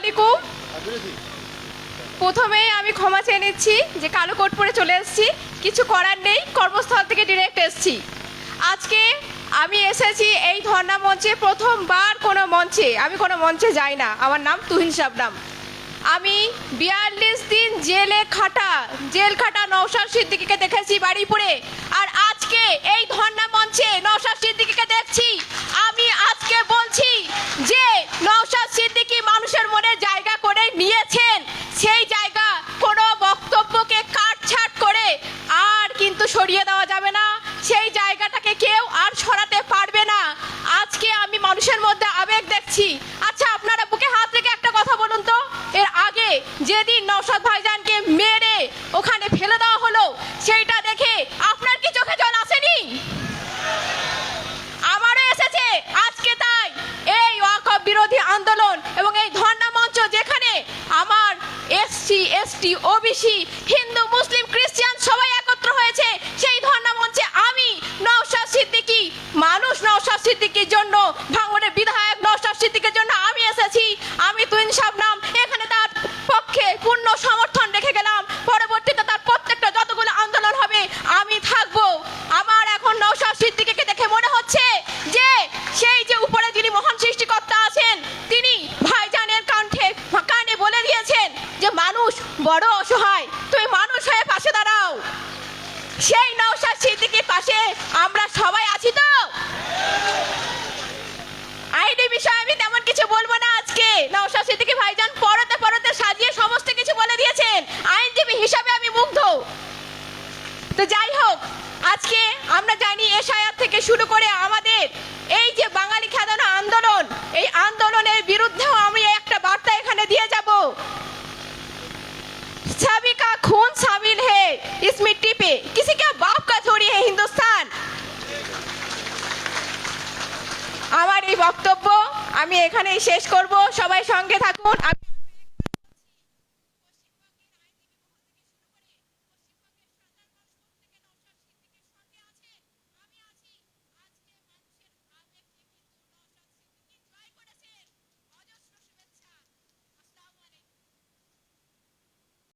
আলাইকুম। প্রথমেই আমি ক্ষমা চেয়ে নিচ্ছি যে কালো কোট পরে চলে এসেছি। কিছু করার নেই, কর্মস্থল থেকে ডিরেক্ট এসেছি। আজকে আমি এসেছি এই ধর্ণা মঞ্চে প্রথমবার কোনো মঞ্চে। আমি কোনো মঞ্চে যাই না। আমার নাম তুহিন শাবনাম। আমি বিয়াল্লিশ দিন জেলে খাটা, জেল খাটা নৌসাদ সিদ্দিকিকে দেখেছি বাড়িপুরে। আর আজকে এই ধর্ণা দেখছি আচ্ছা আপনারা বুকে হাত রেখে একটা কথা বলুন তো। এর আগে যেদিন নৌসাদ ভাইজানকে মেরে ওখানে ফেলে দেওয়া হলো, সেইটা দেখে আপনার কি চোখে জল আসেনি? আমারও এসেছে, আজকে তাই। এই ওয়াকফ বিরোধী আন্দোলন এবং এই ধর্ণা মঞ্চ যেখানে আমার SC, ST, OBC, Hindu, Muslim, খ্রিস্টান সবাই একত্র হয়েছে, সেই ধর্ণা মঞ্চে আমি নওশাদ সিদ্দিকী মানুষ নওশাদ সিদ্দিকীর জন্য ভাঙনের বিধায়ক নওশাদ সিদ্দিকীর জন্য আমি এসেছি আমি তুইন শাবনাম এখানে তার পক্ষে পূর্ণ সমর্থন রেখে গেলাম পরবর্তীতে তার প্রত্যেকটা যতগুলো আন্দোলন হবে আমি থাকব। আমার এখন নওশাদ সিদ্দিকীকে দেখে মনে হচ্ছে যে সেই যে উপরে যিনি মহান সৃষ্টিকর্তা আছেন, তিনি ভাইজানের কণ্ঠে, কানে বলে দিয়েছেন যে মানুষ বড় অসহায়। তুই মানুষ হয়ে পাশে দাঁড়াও। সেই নওশাদ সিদ্দিকীর পাশে আমরা সবাই আছি তো? আইডি বিষয়ে আমি তেমন কিছু বলব না আজকে। নওশাদ সিদ্দিকী ভাইজান তো যাই হোক আজকে আমরা জানি এশায়াত থেকে শুরু করে আমাদের এই যে বাঙালি খেদানো আন্দোলন এই আন্দোলনের বিরুদ্ধেও আমি একটা বার্তা এখানে দিয়ে যাব सभी का खून शामिल है इस मिट्टी पे किसी का बाप का थोड़ी है हिंदुस्तान আমার এই বক্তব্য আমি এখানেই শেষ করব সবাই সঙ্গে থাকুন আমি